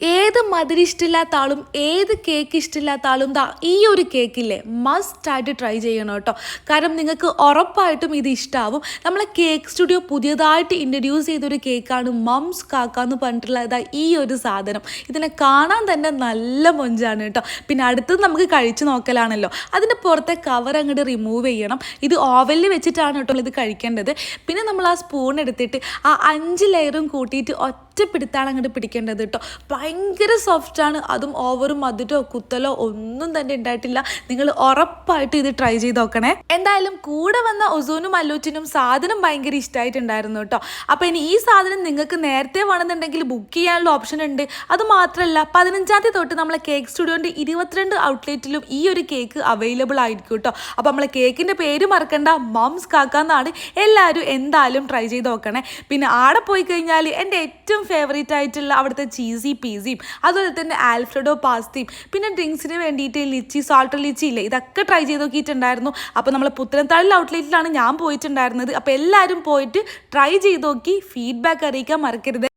Yeah. ഏത് മധുരം ഇഷ്ടമില്ലാത്ത ആളും ഏത് കേക്ക് ഇഷ്ടമില്ലാത്ത ആളും ദാ ഈ ഒരു കേക്കില്ലേ മസ്റ്റ് ആയിട്ട് ട്രൈ ചെയ്യണം കേട്ടോ. കാരണം നിങ്ങൾക്ക് ഉറപ്പായിട്ടും ഇത് ഇഷ്ടമാവും നമ്മളെ കേക്ക് സ്റ്റുഡിയോ പുതിയതായിട്ട് ഇൻട്രൊഡ്യൂസ് ചെയ്തൊരു കേക്കാണ് മംസ് കാക്ക എന്ന് പറഞ്ഞിട്ടുള്ള ഇതാ ഈ ഒരു സാധനം. ഇതിനെ കാണാൻ തന്നെ നല്ല മൊഞ്ചാണ് കേട്ടോ. പിന്നെ അടുത്തത് നമുക്ക് കഴിച്ചു നോക്കലാണല്ലോ. അതിന്റെ പുറത്തെ കവർ അങ്ങോട്ട് റിമൂവ് ചെയ്യണം. ഇത് ഓവലിൽ വെച്ചിട്ടാണ് കേട്ടോ ഇത് കഴിക്കേണ്ടത്. പിന്നെ നമ്മൾ ആ സ്പൂൺ എടുത്തിട്ട് ആ അഞ്ച് ലെയറും കൂട്ടിയിട്ട് ഒറ്റ അങ്ങോട്ട് പിടിക്കേണ്ടത് കേട്ടോ. ഭയങ്കര സോഫ്റ്റാണ് അതും ഓവറും മധുരോ കുത്തലോ ഒന്നും തന്നെ ഉണ്ടായിട്ടില്ല. നിങ്ങൾ ഉറപ്പായിട്ട് ഇത് ട്രൈ ചെയ്ത് നോക്കണേ. എന്തായാലും കൂടെ വന്ന ഒസൂനും അല്ലൂറ്റിനും സാധനം ഭയങ്കര ഇഷ്ടമായിട്ടുണ്ടായിരുന്നു കേട്ടോ. അപ്പോൾ ഇനി ഈ സാധനം നിങ്ങൾക്ക് നേരത്തെ വേണമെന്നുണ്ടെങ്കിൽ ബുക്ക് ചെയ്യാനുള്ള ഓപ്ഷൻ ഉണ്ട്. അത് മാത്രമല്ല പതിനഞ്ചാം തീയതി തൊട്ട് നമ്മളെ കേക്ക് സ്റ്റുഡിയോന്റെ ഇരുപത്തിരണ്ട് ഔട്ട്ലെറ്റിലും ഈ ഒരു കേക്ക് അവൈലബിൾ ആയിരിക്കും കേട്ടോ. അപ്പോൾ നമ്മളെ കേക്കിന്റെ പേര് മറക്കണ്ട മംസ് കാക്കാന്നാണ് എല്ലാവരും എന്തായാലും ട്രൈ ചെയ്ത് നോക്കണേ. പിന്നെ ആടെ പോയി കഴിഞ്ഞാൽ എന്റെ ഏറ്റവും ഫേവറേറ്റ് ആയിട്ടുള്ള അവിടുത്തെ ചീസി പീസിയും അതുപോലെ തന്നെ ആൽഫ്രഡോ പാസ്തയും. പിന്നെ ഡ്രിങ്ക്സിന് വേണ്ടിയിട്ട് ലിച്ചി സാൾട്ട് ലിച്ചി ഇല്ലേ ഇതൊക്കെ ട്രൈ ചെയ്ത് നോക്കിയിട്ടുണ്ടായിരുന്നു. അപ്പോൾ നമ്മൾ പുത്തനത്താഴിൽ ഔട്ട്ലെറ്റിലാണ് ഞാൻ പോയിട്ടുണ്ടായിരുന്നത്. അപ്പോൾ എല്ലാവരും പോയിട്ട് ട്രൈ ചെയ്ത് നോക്കി ഫീഡ്ബാക്ക് അറിയിക്കാൻ മറക്കരുത്.